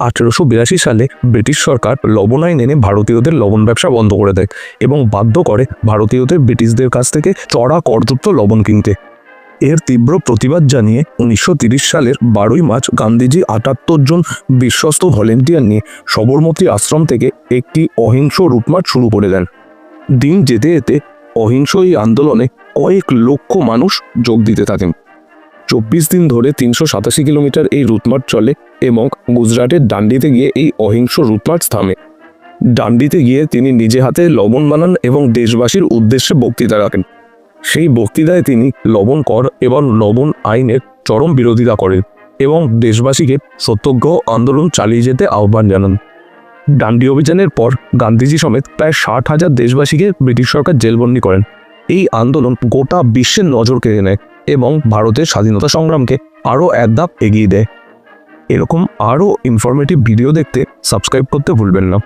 আঠেরোশো বিরাশি সালে ব্রিটিশ সরকার লবণ আইন এনে ভারতীয়দের লবণ ব্যবসা বন্ধ করে দেয় এবং বাধ্য করে ভারতীয়দের ব্রিটিশদের কাছ থেকে চড়া করযুক্ত লবণ কিনতে। এর তীব্র প্রতিবাদ জানিয়ে উনিশশো সালের বারোই মার্চ গান্ধীজি আটাত্তর জন বিশ্বস্ত ভলেন্টিয়ার নিয়ে সবরমতী আশ্রম থেকে একটি অহিংস রুটমার্চ শুরু করে দেন। দিন যেতে যেতে অহিংস এই আন্দোলনে কয়েক লক্ষ মানুষ যোগ দিতে থাকেন। চব্বিশ দিন ধরে তিনশো সাতাশি কিলোমিটার এই রুটমার্চ চলে এবং গুজরাটের ডান্ডিতে গিয়ে এই অহিংস রুটমার্চ থামে। ডান্ডিতে গিয়ে তিনি নিজে হাতে লবণ বানান এবং দেশবাসীর উদ্দেশ্যে বক্তৃতা রাখেন। সেই বক্তৃতায় তিনি লবণ কর এবং লবণ আইনের চরম বিরোধিতা করেন এবং দেশবাসীকে সত্যগ্রহ আন্দোলন চালিয়ে যেতে আহ্বান জানান। ডান্ডি অভিযানের পর গান্ধীজি সমেত প্রায় ষাট হাজার দেশবাসীকে ব্রিটিশ সরকার জেলবন্দি করেন। এই আন্দোলন গোটা বিশ্বের নজর কেড়ে নেয়। এবং ভারতের স্বাধীনতা সংগ্রামকে আরও এক ধাপ এগিয়ে দেয়। এরকম আরও ইনফরমেটিভ ভিডিও দেখতে সাবস্ক্রাইব করতে ভুলবেন না।